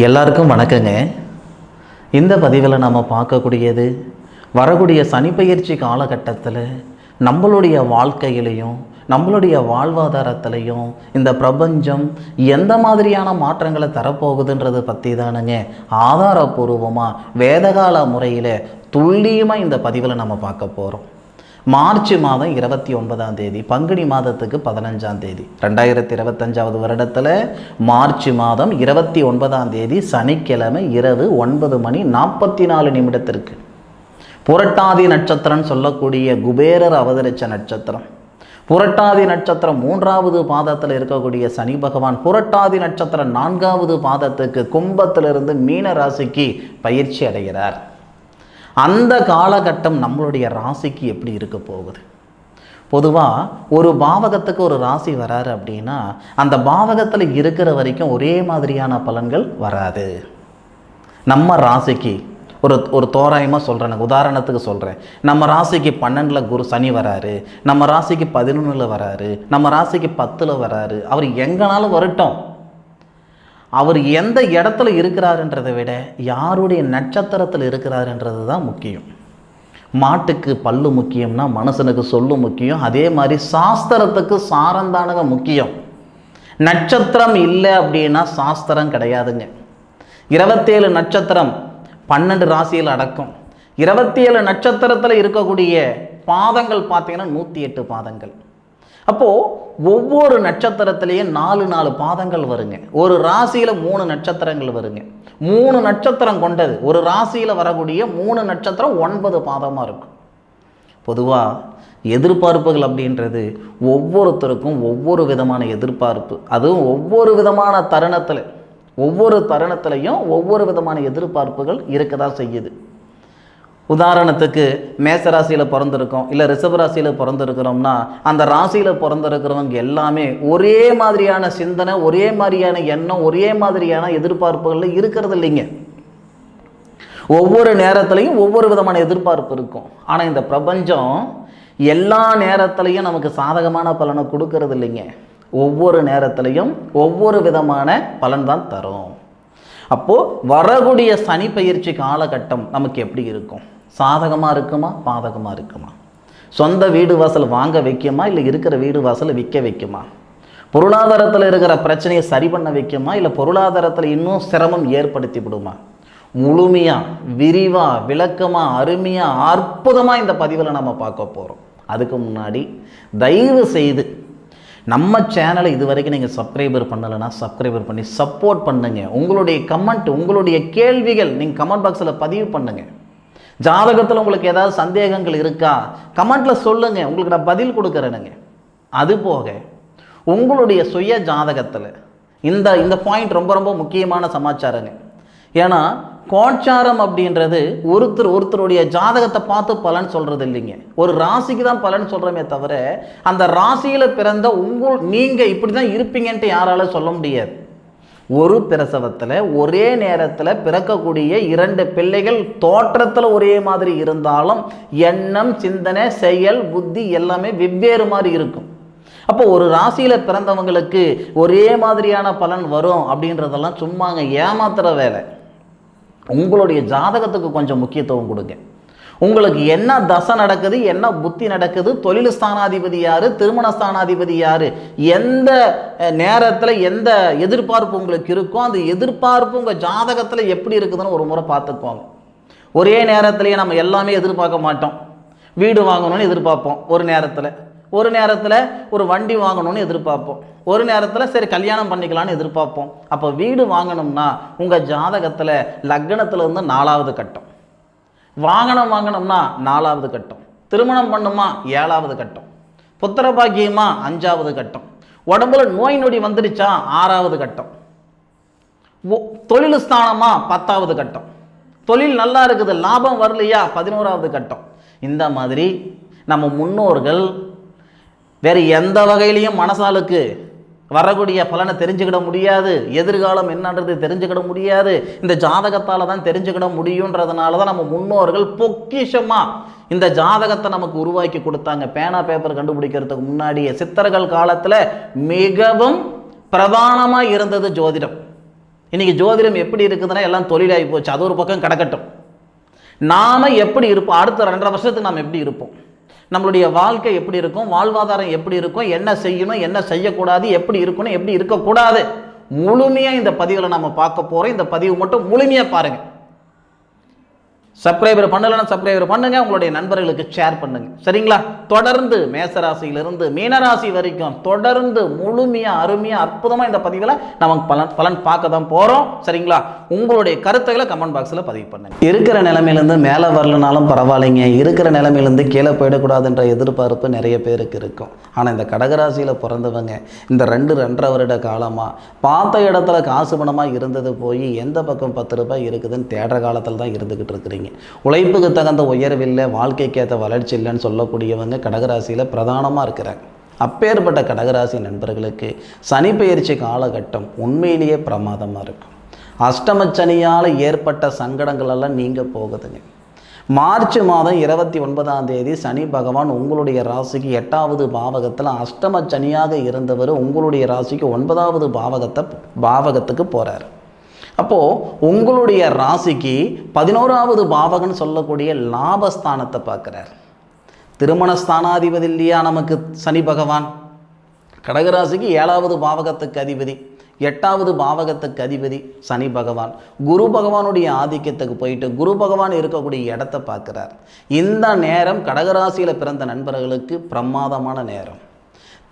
எல்லாருக்கும் வணக்கங்க. இந்த பதிவில் நம்ம பார்க்கக்கூடியது வரக்கூடிய சனிப்பயிற்சி காலகட்டத்தில் நம்மளுடைய வாழ்க்கையிலையும் நம்மளுடைய வாழ்வாதாரத்திலையும் இந்த பிரபஞ்சம் எந்த மாதிரியான மாற்றங்களை தரப்போகுதுன்றது பற்றி தானுங்க ஆதாரபூர்வமாக வேதகால முறையில் துல்லியமாக இந்த பதிவில் நம்ம பார்க்க போகிறோம் மார்ச் மாதம் இருபத்தி ஒன்பதாம் தேதி பங்குனி மாதத்துக்கு பதினஞ்சாம் தேதி. ரெண்டாயிரத்தி இருபத்தஞ்சாவது வருடத்தில் மார்ச் மாதம் இருபத்தி ஒன்பதாம் தேதி சனிக்கிழமை இரவு ஒன்பது மணி நாற்பத்தி நாலு நிமிடத்திற்கு. புரட்டாதி நட்சத்திரம் சொல்லக்கூடிய குபேரர் அவதரித்த நட்சத்திரம். புரட்டாதி நட்சத்திரம் மூன்றாவது பாதத்தில் இருக்கக்கூடிய சனி பகவான் புரட்டாதி நட்சத்திரம் நான்காவது பாதத்துக்கு கும்பத்திலிருந்து மீன ராசிக்கு பயிற்சி அடைகிறார். அந்த காலகட்டம் நம்மளுடைய ராசிக்கு எப்படி இருக்க போகுது? பொதுவாக ஒரு பாவகத்துக்கு ஒரு ராசி வராரு அப்படின்னா அந்த பாவகத்தில் இருக்கிற வரைக்கும் ஒரே மாதிரியான பலன்கள் வராது. நம்ம ராசிக்கு ஒரு ஒரு தோராயமாக சொல்கிறேன் உதாரணத்துக்கு சொல்கிறேன் நம்ம ராசிக்கு பன்னெண்டில் குரு சனி வராரு நம்ம ராசிக்கு பதினொன்றில் வராரு நம்ம ராசிக்கு பத்தில் வராரு அவர் எங்கனாலும் வரட்டும். அவர் எந்த இடத்துல இருக்கிறாருன்றதை விட யாருடைய நட்சத்திரத்தில் இருக்கிறாருன்றது தான் முக்கியம். மாட்டுக்கு பல்லு முக்கியம்னா மனுஷனுக்கு சொல்லு முக்கியம். அதே மாதிரி சாஸ்திரத்துக்கு சாரந்தானக முக்கியம். நட்சத்திரம் இல்லை அப்படின்னா சாஸ்திரம் கிடையாதுங்க. இருபத்தேழு நட்சத்திரம் பன்னெண்டு ராசியில் அடக்கம். இருபத்தி ஏழு நட்சத்திரத்தில் இருக்கக்கூடிய பாதங்கள் பார்த்தீங்கன்னா நூற்றி எட்டு பாதங்கள். அப்போது ஒவ்வொரு நட்சத்திரத்திலையும் நாலு நாலு பாதங்கள் வருங்க. ஒரு ராசியில் மூணு நட்சத்திரங்கள் வருங்க. மூணு நட்சத்திரம் கொண்டது. ஒரு ராசியில் வரக்கூடிய மூணு நட்சத்திரம் ஒன்பது பாதமாக இருக்கும் பொதுவாக எதிர்பார்ப்புகள் அப்படின்றது ஒவ்வொருத்தருக்கும் ஒவ்வொரு விதமான எதிர்பார்ப்பு. அதுவும் ஒவ்வொரு விதமான தருணத்தில் ஒவ்வொரு தருணத்திலையும் ஒவ்வொரு விதமான எதிர்பார்ப்புகள் இருக்க தான் செய்யுது. உதாரணத்துக்கு மேச ராசியில் பிறந்திருக்கோம் இல்லை ரிஷப ராசியில் பிறந்திருக்கிறோம்னா அந்த ராசியில் பிறந்திருக்கிறவங்க எல்லாமே ஒரே மாதிரியான சிந்தனை ஒரே மாதிரியான எண்ணம் ஒரே மாதிரியான எதிர்பார்ப்புகளில் இருக்கிறது இல்லைங்க. ஒவ்வொரு நேரத்துலையும் ஒவ்வொரு விதமான எதிர்பார்ப்பு இருக்கும். ஆனால் இந்த பிரபஞ்சம் எல்லா நேரத்துலையும் நமக்கு சாதகமான பலனை கொடுக்கறது இல்லைங்க. ஒவ்வொரு நேரத்துலையும் ஒவ்வொரு விதமான பலன் தான் தரும். அப்போது வரக்கூடிய சனி பயிற்சி காலகட்டம் நமக்கு எப்படி இருக்கும்? சாதகமாக இருக்குமா? பாதகமாக இருக்குமா? சொந்த வீடு வாசல் வாங்க வைக்குமா? இல்லை இருக்கிற வீடு வாசலை விற்க வைக்குமா? பொருளாதாரத்தில் இருக்கிற பிரச்சனையை சரி பண்ண வைக்குமா? இல்லை பொருளாதாரத்தில் இன்னும் சிரமம் ஏற்படுத்தி விடுமா? முழுமையாக விரிவாக விளக்கமாக அருமையாக அற்புதமாக இந்த பதிவில் நம்ம பார்க்க போகிறோம் அதுக்கு முன்னாடி தயவு செய்து நம்ம சேனலை இது வரைக்கும் நீங்கள் சப்ஸ்கிரைபர் பண்ணலைன்னா சப்ஸ்கிரைபர் பண்ணி சப்போர்ட் பண்ணுங்க. உங்களுடைய கமெண்ட் உங்களுடைய கேள்விகள் நீங்கள் கமெண்ட் பாக்ஸில் பதிவு பண்ணுங்க. ஜாதகத்தில் உங்களுக்கு ஏதாவது சந்தேகங்கள் இருக்கா? கமெண்ட்டில் சொல்லுங்கள் உங்களுக்கு நான் பதில் கொடுக்குறேனுங்க. அதுபோக உங்களுடைய சுய ஜாதகத்தில் இந்த இந்த பாயிண்ட் ரொம்ப ரொம்ப முக்கியமான சமாச்சாரங்க. ஏன்னா கோச்சாரம் அப்படின்றது ஒருத்தர் ஒருத்தருடைய ஜாதகத்தை பார்த்து பலன் சொல்கிறது இல்லைங்க. ஒரு ராசிக்கு தான் பலன் சொல்கிறோமே தவிர அந்த ராசியில் பிறந்த உங்கள் நீங்கள் இப்படி தான் இருப்பீங்கன்ட்டு யாரால சொல்ல முடியாது. ஒரு பிரசவத்தில் ஒரே நேரத்தில் பிறக்கக்கூடிய இரண்டு பிள்ளைகள் தோற்றத்தில் ஒரே மாதிரி இருந்தாலும் எண்ணம் சிந்தனை செயல் புத்தி எல்லாமே வெவ்வேறு மாதிரி இருக்கும். அப்போ ஒரு ராசியில் பிறந்தவங்களுக்கு ஒரே மாதிரியான பலன் வரும் அப்படின்றதெல்லாம் சும்மாங்க ஏமாத்துற வேலை. உங்களுடைய ஜாதகத்துக்கு கொஞ்சம் முக்கியத்துவம் கொடுங்க. உங்களுக்கு என்ன தசை நடக்குது என்ன புத்தி நடக்குது தொழில் ஸ்தானாதிபதி யார் திருமண ஸ்தானாதிபதி யார் எந்த நேரத்தில் எந்த எதிர்பார்ப்பு உங்களுக்கு இருக்கோ அந்த எதிர்பார்ப்பு உங்கள் ஜாதகத்தில் எப்படி இருக்குதுன்னு ஒரு முறை பார்த்துக்கோங்க. ஒரே நேரத்திலேயே நம்ம எல்லாமே எதிர்பார்க்க மாட்டோம். வீடு வாங்கணும்னு எதிர்பார்ப்போம் ஒரு நேரத்தில். ஒரு நேரத்தில் ஒரு வண்டி வாங்கணும்னு எதிர்பார்ப்போம். ஒரு நேரத்தில் சரி கல்யாணம் பண்ணிக்கலாம்னு எதிர்பார்ப்போம். அப்போ வீடு வாங்கணும்னா உங்கள் ஜாதகத்தில் லக்னத்தில் இருந்து நாலாவது கட்டம். வாகனம் வாங்கணும்னா நாலாவது கட்டம். திருமணம் பண்ணுமா? ஏழாவது கட்டம். புத்திர பாக்கியமா? அஞ்சாவது கட்டம். உடம்புல நோய் நொடி வந்துடுச்சா? ஆறாவது கட்டம். ஒ- தொழில் ஸ்தானமா? பத்தாவது கட்டம். தொழில் நல்லா இருக்குது லாபம் வரலையா? பதினோராவது கட்டம். இந்த மாதிரி நம்ம முன்னோர்கள் வேறு எந்த வகையிலையும் மனசாலுக்கு வரக்கூடிய பலனை தெரிஞ்சுக்கிட முடியாது. எதிர்காலம் என்னன்றது தெரிஞ்சுக்கிட முடியாது. இந்த ஜாதகத்தால் தான் தெரிஞ்சுக்கிட முடியுன்றதுனால தான் நம்ம முன்னோர்கள் பொக்கிஷமாக இந்த ஜாதகத்தை நமக்கு உருவாக்கி கொடுத்தாங்க. பேனா பேப்பர் கண்டுபிடிக்கிறதுக்கு முன்னாடியே சித்தர்கள் காலத்தில் மிகவும் பிரதானமாக இருந்தது ஜோதிடம். இன்றைக்கி ஜோதிடம் எப்படி இருக்குதுன்னா எல்லாம் தொழிலாகி போச்சு. அது ஒரு பக்கம் கிடக்கட்டும். நாம் எப்படி இருப்போம்? அடுத்த ரெண்டரை வருஷத்துக்கு நாம் எப்படி இருப்போம்? நம்மளுடைய வாழ்க்கை எப்படி இருக்கும்? வாழ்வாதாரம் எப்படி இருக்கும்? என்ன செய்யணும்? என்ன செய்யக்கூடாது? எப்படி இருக்கணும்? எப்படி இருக்கக்கூடாது? முழுமையாக இந்த பதிவில் நம்ம பார்க்க போகிறோம் இந்த பதிவு மட்டும் முழுமையாக பாருங்கள் சப்ஸ்கிரைபர் பண்ணலைன்னா சப்ஸ்கிரைபர் பண்ணுங்க உங்களுடைய நண்பர்களுக்கு ஷேர் பண்ணுங்க. சரிங்களா? தொடர்ந்து மேசராசியிலிருந்து மீனராசி வரைக்கும் தொடர்ந்து முழுமையாக அருமையாக அற்புதமாக இந்த பதிவில் நம்ம பலன் பலன் பார்க்க தான் போகிறோம் சரிங்களா? உங்களுடைய கருத்துக்களை கமெண்ட் பாக்ஸில் பதிவு பண்ணுங்க. இருக்கிற நிலைமையிலேருந்து மேலே வரலனாலும் பரவாயில்லைங்க. இருக்கிற நிலைமையிலேருந்து கீழே போயிடக்கூடாதுன்ற எதிர்பார்ப்பு நிறைய பேருக்கு இருக்கும். ஆனால் இந்த கடகராசியில் பிறந்தவங்க இந்த ரெண்டு ரெண்டரை வருட காலமாக பார்த்த இடத்துல காசு பணமாக இருந்தது போய் எந்த பக்கம் பத்து ரூபாய் இருக்குதுன்னு தேடுற காலத்தில் தான் இருந்துக்கிட்டு இருக்கிறீங்க. உழைப்புக்கு தகுந்த உயர்வில்லை வாழ்க்கைக்கு ஏற்ற வளர்ச்சி இல்லைன்னு சொல்லக்கூடியவங்க கடகராசியில் பிரதானமாக இருக்கிறாங்க. அப்பேற்பட்ட கடகராசி நண்பர்களுக்கு சனிப்பெயர்ச்சி காலகட்டம் உண்மையிலேயே பிரமாதமாக இருக்கும். அஷ்டமச்சனியால் ஏற்பட்ட சங்கடங்களெல்லாம் நீங்கள் போகுதுங்க. மார்ச் மாதம் இருபத்தி ஒன்பதாம் தேதி சனி பகவான் உங்களுடைய ராசிக்கு எட்டாவது பாவகத்தில் அஷ்டம சனியாக இருந்தவர் உங்களுடைய ராசிக்கு ஒன்பதாவது பாவகத்தை பாவகத்துக்கு போகிறார் அப்போது உங்களுடைய ராசிக்கு பதினோராவது பாவகன் சொல்லக்கூடிய லாபஸ்தானத்தை பார்க்குறார். திருமணஸ்தானாதிபதி இல்லையா நமக்கு சனி பகவான்? கடகராசிக்கு ஏழாவது பாவகத்துக்கு அதிபதி எட்டாவது பாவகத்துக்கு அதிபதி சனி பகவான். குரு பகவானுடைய ஆதிக்கத்துக்கு போயிட்டு குரு பகவான் இருக்கக்கூடிய இடத்த பார்க்குறார். இந்த நேரம் கடகராசியில் பிறந்த நண்பர்களுக்கு பிரமாதமான நேரம்.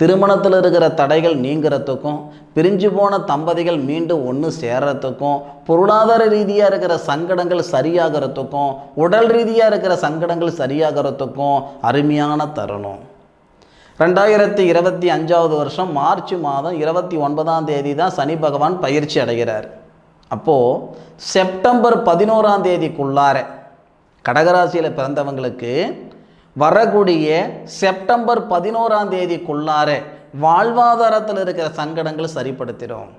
திருமணத்தில் இருக்கிற தடைகள் நீங்கிறதுக்கும் பிரிஞ்சு போன தம்பதிகள் மீண்டும் ஒன்று சேர்றதுக்கும் பொருளாதார ரீதியாக இருக்கிற சங்கடங்கள் சரியாகிறதுக்கும் உடல் ரீதியாக இருக்கிற சங்கடங்கள் சரியாகிறதுக்கும் அருமையான தருணம். ரெண்டாயிரத்தி இருபத்தி அஞ்சாவது வருஷம் மார்ச் மாதம் இருபத்தி ஒன்பதாம் தேதி தான் சனி பகவான் பயிற்சி அடைகிறார். அப்போது செப்டம்பர் பதினோராம் தேதிக்குள்ளார கடகராசியில் பிறந்தவங்களுக்கு வரக்கூடிய செப்டம்பர் பதினோராம் தேதிக்குள்ளார வாழ்வாதாரத்தில் இருக்கிற சங்கடங்கள் சரிப்படுத்திடும்.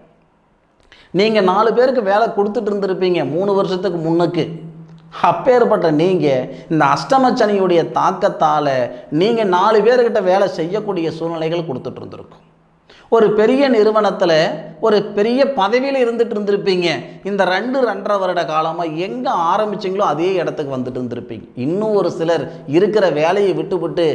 நீங்கள் நாலு பேருக்கு வேலை கொடுத்துட்டு இருந்திருப்பீங்க மூணு வருஷத்துக்கு முன்னுக்கு. அப்பேற்பட்ட நீங்கள் இந்த அஷ்டமச்சனியுடைய தாக்கத்தால் நீங்கள் நாலு பேர்கிட்ட வேலை செய்யக்கூடிய சூழ்நிலைகள் கொடுத்துட்டு இருந்திருக்கும். ஒரு பெரிய நிறுவனத்தில் ஒரு பெரிய பதவியில் இருந்துட்டு இருந்திருப்பீங்க. இந்த ரெண்டு ரெண்டரை வருட காலமாக எங்கே ஆரம்பிச்சிங்களோ அதே இடத்துக்கு வந்துட்டு இருந்திருப்பீங்க. இன்னும் ஒரு சிலர் இருக்கிற வேலையை விட்டுவிட்டு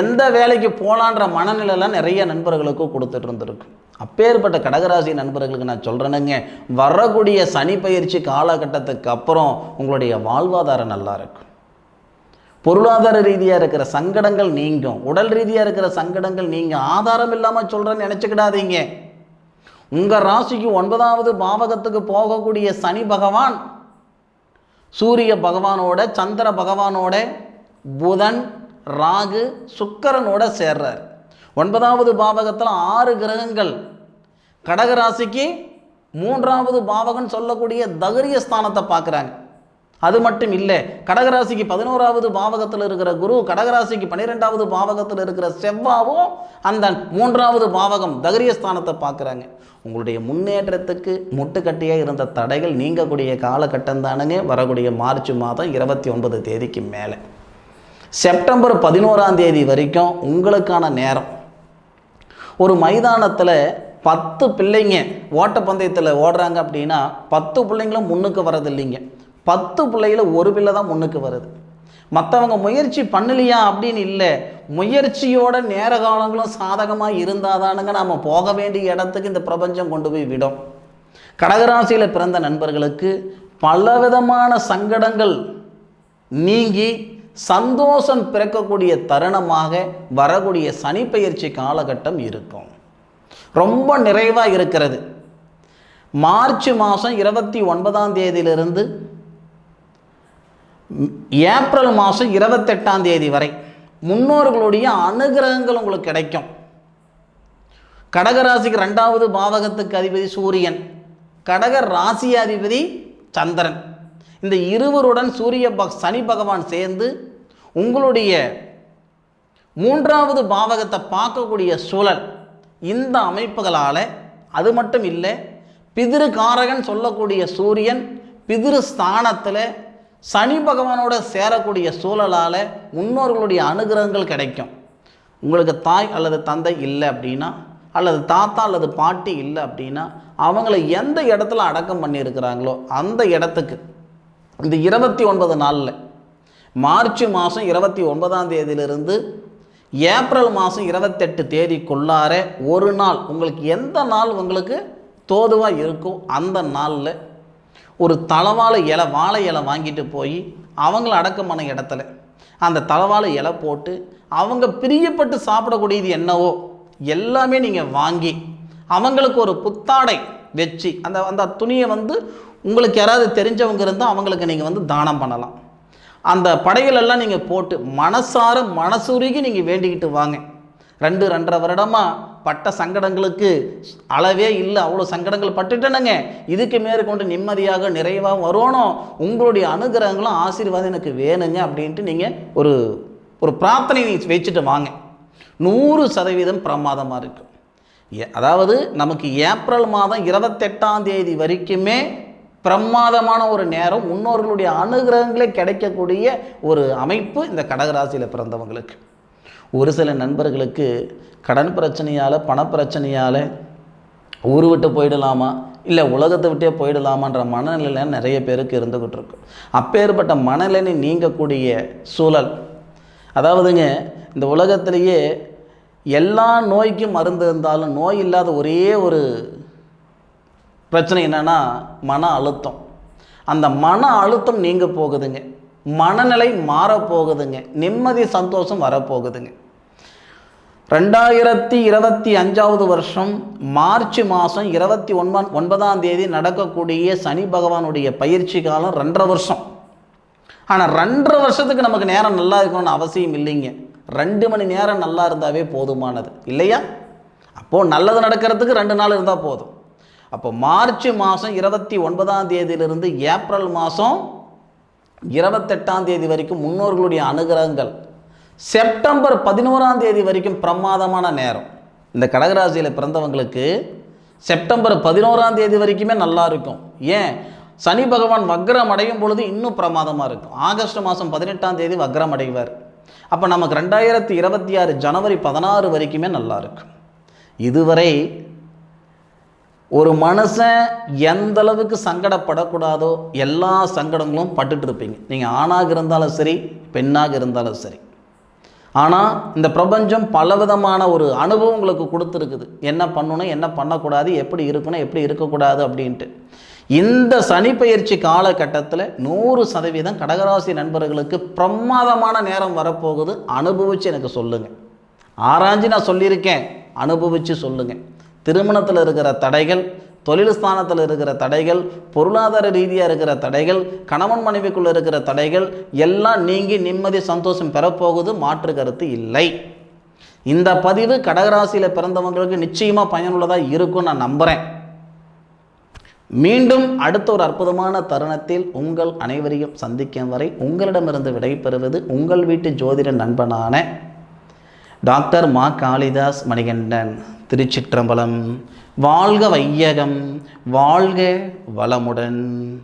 எந்த வேலைக்கு போகலான்ற மனநிலைலாம் நிறைய நண்பர்களுக்கும் கொடுத்துட்டு இருந்திருக்கு. அப்பேற்பட்ட கடகராசி நண்பர்களுக்கு நான் சொல்கிறேனுங்க வரக்கூடிய சனி பயிற்சி காலகட்டத்துக்கு அப்புறம் உங்களுடைய வாழ்வாதாரம் நல்லா இருக்கும். பொருளாதார ரீதியாக இருக்கிற சங்கடங்கள் நீங்கும். உடல் ரீதியாக இருக்கிற சங்கடங்கள் நீங்கள் ஆதாரம் இல்லாமல் சொல்கிறேன்னு நினச்சிக்கிடாதீங்க. உங்கள் ராசிக்கு ஒன்பதாவது பாவகத்துக்கு போகக்கூடிய சனி பகவான் சூரிய பகவானோட சந்திர பகவானோட புதன் ராகு சுக்கரனோட சேர்றார். ஒன்பதாவது பாவகத்தில் ஆறு கிரகங்கள். கடகராசிக்கு மூன்றாவது பாவகன் சொல்லக்கூடிய தகரிய ஸ்தானத்தை பார்க்குறாங்க. அது மட்டும் இல்லை கடகராசிக்கு பதினோராவது பாவகத்தில் இருக்கிற குரு கடகராசிக்கு பன்னிரெண்டாவது பாவகத்தில் இருக்கிற செவ்வாவும் அந்த மூன்றாவது பாவகம் தகரியஸ்தானத்தை பார்க்குறாங்க. உங்களுடைய முன்னேற்றத்துக்கு முட்டுக்கட்டியாக இருந்த தடைகள் நீங்கக்கூடிய காலகட்டம் தானுங்க. வரக்கூடிய மார்ச் மாதம் இருபத்தி ஒன்பது தேதிக்கு மேலே. செப்டம்பர் பதினோராம் தேதி வரைக்கும் உங்களுக்கான நேரம். ஒரு மைதானத்தில் பத்து பிள்ளைங்க ஓட்டப்பந்தயத்தில் ஓடுறாங்க அப்படின்னா பத்து பிள்ளைங்களும் முன்னுக்கு வரதில்லைங்க. இல்லைங்க பத்து பிள்ளையில் ஒரு பிள்ளை தான் முன்னுக்கு வருது. மற்றவங்க முயற்சி பண்ணலையா அப்படின்னு இல்லை. முயற்சியோட நேர காலங்களும் சாதகமாக இருந்தால் தானுங்க நாம் போக வேண்டிய இடத்துக்கு இந்த பிரபஞ்சம் கொண்டு போய் விடும். கடகராசியில் பிறந்த நண்பர்களுக்கு பலவிதமான சங்கடங்கள் நீங்கி சந்தோஷம் பிறக்கக்கூடிய தருணமாக வரக்கூடிய சனிப்பயிற்சி காலகட்டம் இருக்கும். ரொம்ப நிறைவாக இருக்கிறது. மார்ச் மாதம் இருபத்தி ஒன்பதாம் தேதியிலிருந்து ஏப்ரல் மாதம் இருபத்தெட்டாம் தேதி வரை முன்னோர்களுடைய அனுகிரகங்கள் உங்களுக்கு கிடைக்கும். கடகராசிக்கு ரெண்டாவது பாவகத்துக்கு அதிபதி சூரியன். கடக ராசி அதிபதி சந்திரன். இந்த இருவருடன் சூரிய பக் சனி பகவான் சேர்ந்து உங்களுடைய மூன்றாவது பாவகத்தை பார்க்கக்கூடிய சூழல் இந்த அமைப்புகளால் அது மட்டும் இல்லை பிதிரு காரகன் சொல்லக்கூடிய சூரியன் பிதிரு ஸ்தானத்தில் சனி பகவானோட சேரக்கூடிய சூழலால் முன்னோர்களுடைய அனுகிரகங்கள் கிடைக்கும். உங்களுக்கு தாய் அல்லது தந்தை இல்லை அப்படின்னா அல்லது தாத்தா அல்லது பாட்டி இல்லை அப்படின்னா அவங்கள எந்த இடத்துல அடக்கம் பண்ணியிருக்கிறாங்களோ அந்த இடத்துக்கு. இந்த இருபத்தி ஒன்பது நாளில் மார்ச் மாதம் இருபத்தி ஒன்பதாம் தேதியிலிருந்து ஏப்ரல் மாதம் இருபத்தெட்டு தேதிக்குள்ளார ஒரு நாள் உங்களுக்கு எந்த நாள் உங்களுக்கு தோதுவாக இருக்கோ அந்த நாளில் ஒரு தளவாழை இலை வாழை இலை வாங்கிட்டு போய் அவங்கள அடக்கமான இடத்துல. அந்த தளவாழை இலை போட்டு அவங்க பிரியப்பட்டு சாப்பிடக்கூடியது என்னவோ எல்லாமே நீங்கள் வாங்கி அவங்களுக்கு ஒரு புத்தாடை வச்சு அந்த அந்த துணியை வந்து உங்களுக்கு யாராவது தெரிஞ்சவங்க இருந்தால் அவங்களுக்கு நீங்கள் வந்து தானம் பண்ணலாம். அந்த படைகளெல்லாம் நீங்கள் போட்டு மனசார மனசுருகி நீங்கள் வேண்டிக்கிட்டு வாங்க. ரெண்டு ரெண்டரை வருடமாக பட்ட சங்கடங்களுக்கு அளவே இல்லை. அவ்வளோ சங்கடங்கள் பட்டுட்டேனுங்க. இதுக்கு மேற்கொண்டு நிம்மதியாக நிறைவாக வரணும். உங்களுடைய அனுகிரகங்களும் ஆசீர்வாதம் எனக்கு வேணுங்க அப்படின்ட்டு நீங்கள் ஒரு ஒரு பிரார்த்தனை நீ வச்சுட்டு வாங்க. நூறு சதவீதம் பிரமாதமாக இருக்கும் அதாவது நமக்கு ஏப்ரல் மாதம் இருபத்தெட்டாம் தேதி வரைக்குமே பிரமாதமான ஒரு நேரம். முன்னோர்களுடைய அனுகிரகங்களே கிடைக்கக்கூடிய ஒரு அமைப்பு இந்த கடகராசியில் பிறந்தவங்களுக்கு. ஒரு சில நண்பர்களுக்கு கடன் பிரச்சனையால் பணப்பிரச்சனையால் ஊர் விட்டு போயிடலாமா? இல்லை உலகத்தை விட்டே போயிடலாமான்ற மனநிலை நிறைய பேருக்கு இருந்துக்கிட்டு இருக்கு. அப்பேற்பட்ட மனநிலை நீங்கக்கூடிய சூழல். அதாவதுங்க இந்த உலகத்திலேயே எல்லா நோய்க்கும் மருந்து இருந்தாலும் நோய் இல்லாத ஒரே ஒரு பிரச்சனை என்னென்னா மன அழுத்தம். அந்த மன அழுத்தம் நீங்க போகுதுங்க. மனநிலை மாறப்போகுதுங்க. நிம்மதி சந்தோஷம் வரப்போகுதுங்க. ரெண்டாயிரத்தி இருபத்தி அஞ்சாவது வருஷம் மார்ச் மாதம் இருபத்தி ஒன்பது ஒன்பதாம் தேதி நடக்கக்கூடிய சனி பகவானுடைய பயிற்சி காலம் ரெண்டரை வருஷம். ஆனால் ரெண்டரை வருஷத்துக்கு நமக்கு நேரம் நல்லா இருக்கணும்னு அவசியம் இல்லைங்க. ரெண்டு மணி நேரம் நல்லா இருந்தாவே போதுமானது. இல்லையா? அப்போது நல்லது நடக்கிறதுக்கு ரெண்டு நாள் இருந்தால் போதும். அப்போ மார்ச் மாதம் இருபத்தி ஒன்பதாம் தேதியிலிருந்து ஏப்ரல் மாதம் இருபத்தெட்டாம் தேதி வரைக்கும் முன்னோர்களுடைய அனுகிரகங்கள் செப்டம்பர் பதினோராம் தேதி வரைக்கும் பிரமாதமான நேரம். இந்த கடகராசியில் பிறந்தவங்களுக்கு செப்டம்பர் பதினோராம் தேதி வரைக்குமே நல்லா இருக்கும். ஏன்? சனி பகவான் வக்ரம் அடையும் பொழுது இன்னும் பிரமாதமாக இருக்கும். ஆகஸ்ட் மாதம் பதினெட்டாம் தேதி வக்ரம் அடைவார். அப்போ நமக்கு ரெண்டாயிரத்தி இருபத்தி ஆறு ஜனவரி பதினாறு வரைக்குமே நல்லா இருக்கும். இதுவரை ஒரு மனுஷன் எந்த அளவுக்கு சங்கடப்படக்கூடாதோ எல்லா சங்கடங்களும் பட்டுட்டு இருப்பீங்க. நீங்கள் ஆணாக இருந்தாலும் சரி பெண்ணாக இருந்தாலும் சரி. ஆனால் இந்த பிரபஞ்சம் பலவிதமான ஒரு அனுபவம் உங்களுக்கு கொடுத்துருக்குது. என்ன பண்ணணும் என்ன பண்ணக்கூடாது எப்படி இருக்கணும் எப்படி இருக்கக்கூடாது அப்படின்ட்டு. இந்த சனி பயிற்சி காலகட்டத்தில் நூறு சதவீதம் கடகராசி நண்பர்களுக்கு பிரமாதமான நேரம் வரப்போகுது. அனுபவித்து எனக்கு சொல்லுங்கள் ஆராய்ஞ்சு நான் சொல்லியிருக்கேன். அனுபவித்து சொல்லுங்கள் திருமணத்தில் இருக்கிற தடைகள் தொழில் ஸ்தானத்தில் இருக்கிற தடைகள் பொருளாதார ரீதியாக இருக்கிற தடைகள் கணவன் மனைவிக்குள்ளே இருக்கிற தடைகள் எல்லாம் நீங்கி நிம்மதி சந்தோஷம் பெறப்போகுது மாற்று கருத்து இல்லை. இந்த பதிவு கடகராசியில் பிறந்தவங்களுக்கு நிச்சயமாக பயனுள்ளதாக இருக்கும் நான் நம்புகிறேன் மீண்டும் அடுத்த ஒரு அற்புதமான தருணத்தில் உங்கள் அனைவரையும் சந்திக்கும் வரை உங்களிடமிருந்து விடைபெறுவது உங்கள் வீட்டு ஜோதிட நண்பனான டாக்டர் மா காளிதாஸ் மணிகண்டன். திருச்சிற்றம்பலம். வாழ்க வையகம் வாழ்க வளமுடன்.